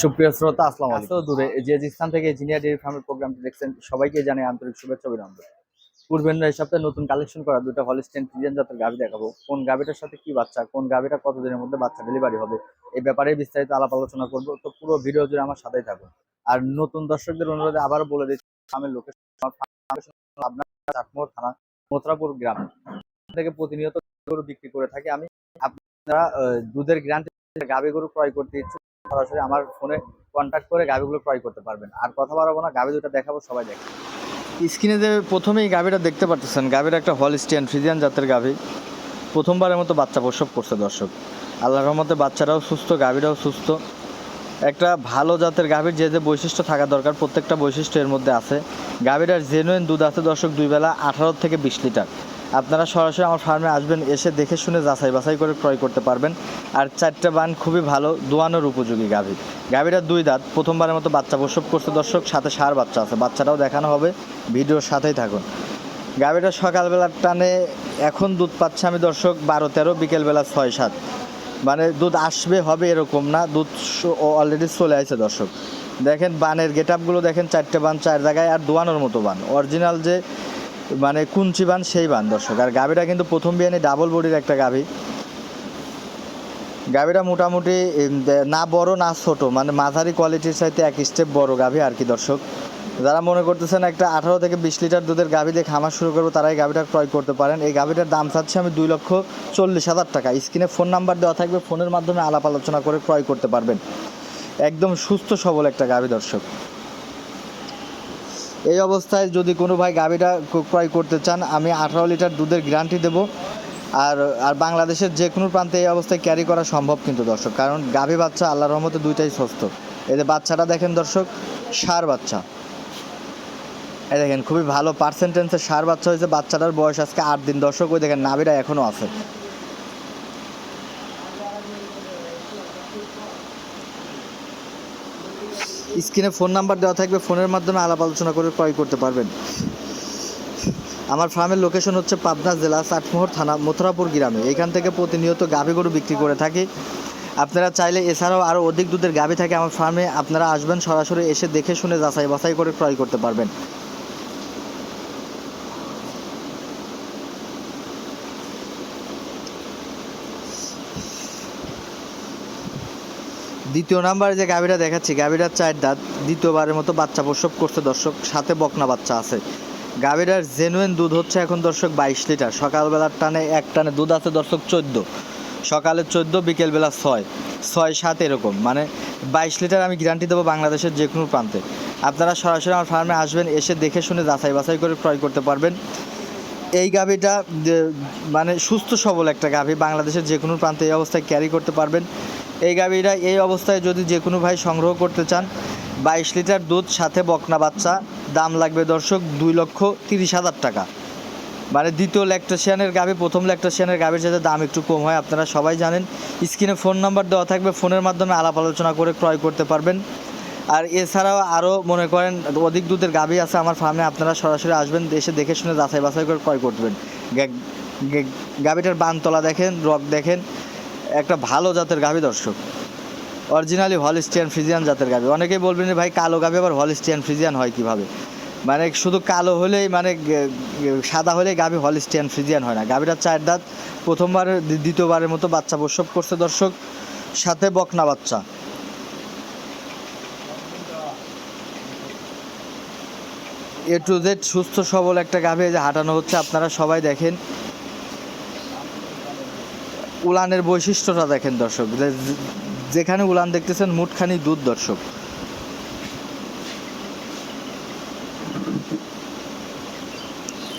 সুপ্রিয় শ্রোতা আসসালাম আলাইকুম। দূরে যে স্থান থেকে জিনিয়া ডেয়ারি ফার্মের প্রোগ্রামটি দেখছেন সবাইকে জানাই আন্তরিক শুভেচ্ছা অভিনন্দন। পূর্বের এই সপ্তাহে নতুন কালেকশন করা দুটো হলিস্টেন ফ্রিজিয়ান জাতের গাভি দেখাবো। কোন গাভিটার সাথে কি বাচ্চা কোন গাভিটা কতদিনের মধ্যে বাচ্চা ডেলিভারি হবে এই ব্যাপারে বিস্তারিত আলাপ আলোচনা করব। তো পুরো ভিডিও জুড়ে আমার সাথেই থাকুন। আর নতুন দর্শকদের অনুরোধে আবারও বলে দিচ্ছি ফার্মের লোকেশন আপনার চাটমোড় থানা মথুরাপুর গ্রাম। থেকে প্রতিনিয়ত গরু বিক্রি করে থাকি আমি। আপনারা দুধের গ্রান্টি গাভি গরু ক্রয় করতে ইচ্ছুক সরাসরি আমার ফোনে কন্ট্যাক্ট করে গাভিগুলো ক্রয় করতে পারবেন। আর কথা বাড়াবো না গাভি দুটো দেখাবো, সবাই দেখে। স্ক্রিনে যে প্রথমেই গাভিটা দেখতে পাচ্ছেন গাভির একটা হলিস্টিয়ান ফ্রিজিয়ান জাতের গাভি প্রথমবারের মতো বাচ্চা প্রসব করছে দর্শক। আল্লাহর রহমতে বাচ্চারাও সুস্থ গাভিটাও সুস্থ। একটা ভালো জাতের গাভীর যে যে বৈশিষ্ট্য থাকা দরকার, প্রত্যেকটা বৈশিষ্ট্য এর মধ্যে আছে। গাভীটার জেনুইন দুধ আছে দর্শক দুই বেলা আঠারো থেকে বিশ লিটার। আপনারা সরাসরি আমার ফার্মে আসবেন, এসে দেখে শুনে যাচাই বাছাই করে ক্রয় করতে পারবেন। আর চারটে বান খুবই ভালো, দোয়ানোর উপযোগী গাভী। গাভীটার দুই দাঁত, প্রথমবারের মতো বাচ্চা প্রসব করছে দর্শক, সাথে সার বাচ্চা আছে, বাচ্চাটাও দেখানো হবে, ভিডিওর সাথেই থাকুন। গাভীটা সকালবেলার টানে এখন দুধ পাচ্ছে আমি দর্শক বারো তেরো বিকেলবেলা ছয় সাত মানে দুধ আসবে, হবে এরকম না, দুধ অলরেডি চলে আসছে দর্শক। দেখেন বানের গেট আপগুলো দেখেন, চারটে বান চার জায়গায়, আর দোয়ানোর মতো বান। অরিজিনাল যে মানে কুঞ্চি বান, সেই বান, দর্শক। আর গাভীটা কিন্তু প্রথম বিয়ানি ডাবল বডির একটা গাভী। গাভীটা মোটামুটি না বড়, না ছোট মানে মাঝারি কোয়ালিটির সাথে এক স্টেপ বড় গাভী আর কি, দর্শক। যারা মনে করতেছেন একটা আঠারো থেকে বিশ লিটার দুধের গাভী দিয়ে খামার শুরু করব, তারা এই গাভীটা ক্রয় করতে পারেন। এই গাভীটার দাম চাচ্ছি আমি দুই লক্ষ চল্লিশ হাজার টাকা। স্ক্রিনে ফোন নাম্বার দেওয়া থাকবে, ফোনের মাধ্যমে আলাপ আলোচনা করে ক্রয় করতে পারবেন। একদম সুস্থ, সবল একটা গাভী, দর্শক। এই অবস্থায় যদি কোনো ভাই গাভীটা ক্রয় করতে চান, আমি আঠারো লিটার দুধের গ্যারান্টি দেবো। আর আর বাংলাদেশের যে কোনো প্রান্তে এই অবস্থায় ক্যারি করা সম্ভব কিন্তু দর্শক, কারণ গাভী বাচ্চা আল্লাহর রহমতে দুইটাই সুস্থ। যে বাচ্চাটা দেখেন দর্শক, সার বাচ্চা। এই দেখেন, খুবই ভালো পার্সেন্টেন্সের সার বাচ্চা হয়েছে, বাচ্চাটার বয়স আজকে আট দিন। দর্শক, ওই দেখেন, নাভিটা এখনও আছে। স্ক্রিনে ফোন নাম্বার দেওয়া থাকবে, ফোনের মাধ্যমে আলাপ আলোচনা করে ক্রয় করতে পারবেন। আমার ফার্মের লোকেশন হচ্ছে পাবনা জেলা চাটমোহর থানা, মথুরাপুর গ্রামে। এখান থেকে প্রতিনিয়ত গাভী গরু বিক্রি করে থাকি। আপনারা চাইলে এছাড়াও আরও অধিক দুধের গাভী থাকে আমার ফার্মে। আপনারা আসবেন সরাসরি এসে দেখে শুনে যাচাই বাছাই করে ক্রয় করতে পারবেন। দ্বিতীয় নাম্বারে যে গাভীটা দেখাচ্ছি, গাভীটার চার দাঁত, দ্বিতীয়বারের মতো বাচ্চা প্রসব করছে দর্শক, সাথে বকনা বাচ্চা আছে। গাভীটার জেনুইন দুধ হচ্ছে এখন দর্শক বাইশ লিটার, সকালবেলার টানে এক টানে দুধ আছে দর্শক চোদ্দ। সকালে চোদ্দ, বিকেলবেলা ছয়। ছয়, সাত এরকম মানে বাইশ লিটার আমি গ্যারান্টি দেবো বাংলাদেশের যে কোনো প্রান্তে। আপনারা সরাসরি আমার ফার্মে আসবেন, এসে দেখে শুনে যাচাই বাছাই করে ক্রয় করতে পারবেন। এই গাভীটা মানে সুস্থ সবল একটা গাভী, বাংলাদেশের যে কোনো প্রান্তে এই অবস্থায় ক্যারি করতে পারবেন। এই গাভীটা এই অবস্থায় যদি যে কোনো ভাই সংগ্রহ করতে চান, বাইশ লিটার দুধ, সাথে বকনা বাচ্চা, দাম লাগবে দর্শক দুই লক্ষ তিরিশ হাজার টাকা। মানে দ্বিতীয় ল্যাকটেশিয়ানের গাভী, প্রথম ল্যাকটেশিয়ানের গাভীর যাতে দাম একটু কম হয়, আপনারা সবাই জানেন। স্ক্রিনে ফোন নাম্বার দেওয়া থাকবে, ফোনের মাধ্যমে আলাপ আলোচনা করে ক্রয় করতে পারবেন। আর এছাড়াও আরও মনে করেন অধিক দুধের গাভী আছে আমার ফার্মে, আপনারা সরাসরি আসবেন দেশে দেখে শুনে যাচাই বাছাই করে ক্রয় করবেন। গাভীটার বানতলা দেখেন রক দেখেন একটা ভালো জাতের গাভী দর্শক। অরিজিনালি হলিস্টিয়ান ফ্রিজিয়ান জাতের গাভী। অনেকেই বলবেন যে ভাই, কালো গাভী আবার হলিস্টিয়ান ফ্রিজিয়ান হয় কীভাবে? মানে শুধু কালো হলেই মানে সাদা হলেই গাভী হলিস্টিয়ান ফ্রিজিয়ান হয় না। গাভীটার চার দাঁত, প্রথমবার দ্বিতীয়বারের মতো বাচ্চা প্রসব করছে দর্শক। সাথে বকনা বাচ্চা। এ টু জেড সুস্থ সবল একটা গাভী যে হাঁটানো হচ্ছে, আপনারা সবাই দেখেন। উলানের বৈশিষ্ট্যটা দেখেন দর্শক। যেখানে উলান দেখতেছেন, মুঠখানি দুধ দর্শক।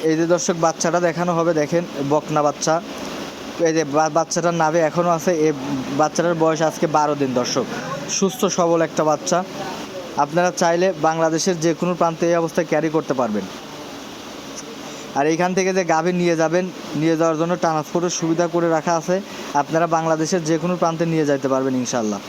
এই যে দর্শক, বাচ্চাটা দেখানো হবে, দেখেন, বকনা বাচ্চা। এই যে বাচ্চাটার নাভে এখনও আছে এই বাচ্চাটার বয়স আজকে বারো দিন দর্শক। সুস্থ, সবল একটা বাচ্চা। আপনারা চাইলে বাংলাদেশের যে কোনো প্রান্তে এই অবস্থায় ক্যারি করতে পারবেন। আর এইখান থেকে যে গাভী নিয়ে যাবেন, নিয়ে যাওয়ার জন্য ট্রান্সপোর্টের সুবিধা করে রাখা আছে। আপনারা বাংলাদেশের যে কোনো প্রান্তে নিয়ে যাইতে পারবেন ইনশাল্লাহ